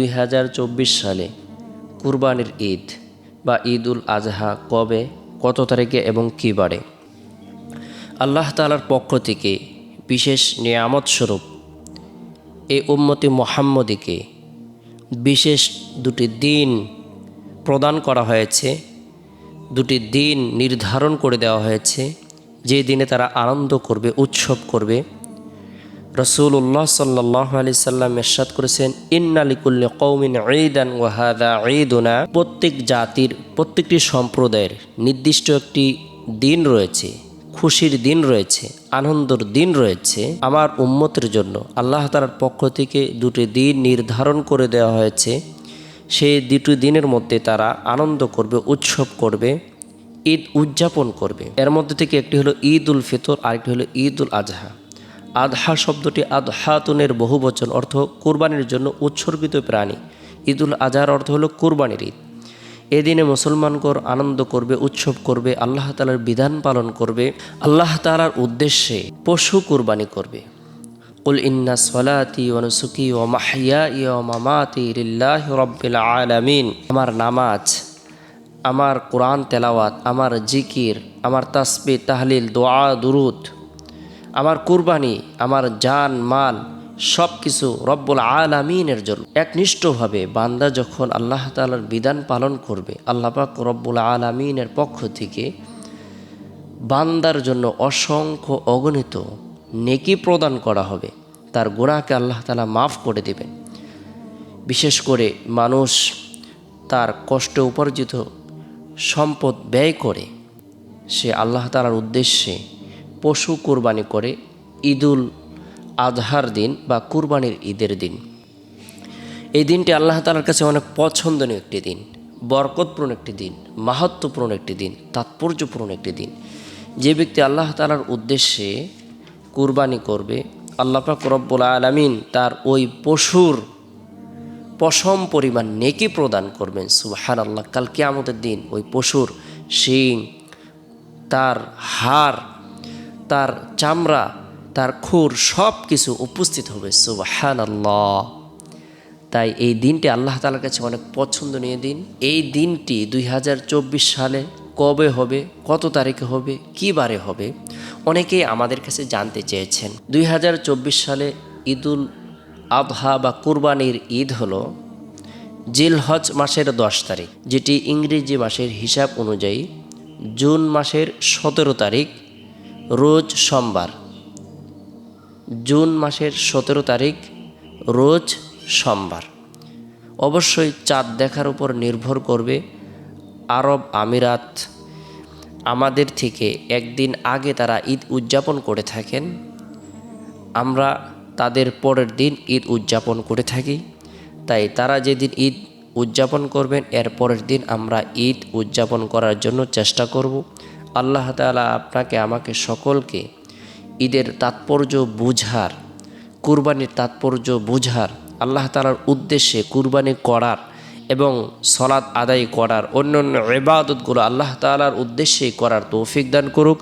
দুই হাজার চব্বিশ সালে কুরবানির ঈদ বা ঈদ উল আজহা কবে, কত তারিখে এবং কী বারে আল্লাহ তালার পক্ষ থেকে বিশেষ নিয়ামত স্বরূপ এই উম্মতি মোহাম্মদীকে বিশেষ দুটি দিন প্রদান করা হয়েছে, দুটি দিন নির্ধারণ করে দেওয়া হয়েছে, যে দিনে তারা আনন্দ করবে, উৎসব করবে। রসুল্লাহ সাল্লাহ আলি সাল্লাম এরশাদ করেছেন ইন্নালিকুল্লি কৌমিন ঈদান ওয়াহাদা ঈদুনা। প্রত্যেক জাতির, প্রত্যেকটি সম্প্রদায়ের নির্দিষ্ট একটি দিন রয়েছে, খুশির দিন রয়েছে, আনন্দর দিন রয়েছে। আমার উম্মতের জন্য আল্লাহ তালার পক্ষ থেকে দুটি দিন নির্ধারণ করে দেওয়া হয়েছে। সেই দুটি দিনের মধ্যে তারা আনন্দ করবে, উৎসব করবে, ঈদ উদযাপন করবে। এর মধ্যে থেকে একটি হলো ঈদ উল ফিতর, আরেকটি হলো ঈদ উল আজহা। আদহা শব্দটি আধহাতুনের বহু বচন অর্থ কুরবানির জন্য উৎসর্গিত প্রাণী। ঈদুল আজহার অর্থ হলো কুরবানির ঈদ। এদিনে মুসলমানগণ আনন্দ করবে, উৎসব করবে, আল্লাহ তালার বিধান পালন করবে। আল্লাহ তালার উদ্দেশ্যে পশু কুরবানি করবে। কুল ইন্না সলাতি ওয়ানুসুকি ও মাহিয়া ইয়া মামাতি লিল্লাহ রব্বিল আলামিন। আমার নামাজ, আমার কোরআন তেলাওয়াত, আমার জিকির, আমার তাসবি তাহলিল, দোয়া, দুরুদ আমার কুরবানি, আমার জান, মাল সব কিছু রব্বুল আলামিনের জন্য। একনিষ্ঠভাবে বান্দা যখন আল্লাহ তালার বিধান পালন করবে, আল্লাহ পাক রব্বুল আলামিনের পক্ষ থেকে বান্দার জন্য অসংখ্য অগণিত নেকি প্রদান করা হবে। তার গুণাকে আল্লাহ তালা মাফ করে দেবেন। বিশেষ করে মানুষ তার কষ্টে উপার্জিত সম্পদ ব্যয় করে, সে আল্লাহ তালার উদ্দেশ্যে পশু কোরবানি করে ঈদুল আজহার দিন বা কুরবানির ঈদের দিন। এই দিনটি আল্লাহ তালার কাছে অনেক পছন্দনীয় একটি দিন, বরকতপূর্ণ একটি দিন মাহাত্মপূর্ণ একটি দিন, তাৎপর্যপূর্ণ একটি দিন। যে ব্যক্তি আল্লাহ তালার উদ্দেশ্যে কুরবানি করবে, আল্লাহ পাক রব্বুল আলমিন তার ওই পশুর পশম পরিমাণ নেকি প্রদান করবেন। সুবাহান আল্লাহ কালকে কেয়ামতের দিন ওই পশুর শিং, তার হাড় তার চামড়া, তার খুর সব কিছু উপস্থিত হবে সুবাহান আল্লাহ তাই এই দিনটি আল্লাহ তালার কাছে অনেক পছন্দনীয় দিন। এই দিনটি দুই হাজার চব্বিশ সালে কবে হবে, কত তারিখে হবে, কী বারে হবে, অনেকেই আমাদের কাছে জানতে চেয়েছেন। দুই হাজার চব্বিশ সালে ঈদুল আবহা বা কুরবানির ঈদ হলো জিলহজ মাসের দশ তারিখ, যেটি ইংরেজি মাসের হিসাব অনুযায়ী জুন মাসের সতেরো তারিখ রোজ সোমবার। জুন মাসের সতেরো তারিখ, রোজ সোমবার। অবশ্যই চাঁদ দেখার উপর নির্ভর করবে আরব আমিরাত। আমাদের থেকে একদিন আগে তারা ঈদ উদযাপন করে থাকেন। আমরা তাদের পরের দিন ঈদ উদযাপন করে থাকি। তাই তারা যেদিন ঈদ উদযাপন করবেন, এর পরের দিন আমরা ঈদ উদযাপন করার জন্য চেষ্টা করব। আল্লাহ তালা আপনাকে, আমাকে সকলকে ঈদের তাৎপর্য বুঝার, কুরবানির তাৎপর্য বুঝার, আল্লাহ তালার উদ্দেশ্যে কুরবানি করার এবং সলাদ আদায় করার অন্য অন্য এবাদতগুলো আল্লাহ তালার উদ্দেশ্যেই করার তৌফিক দান করুক।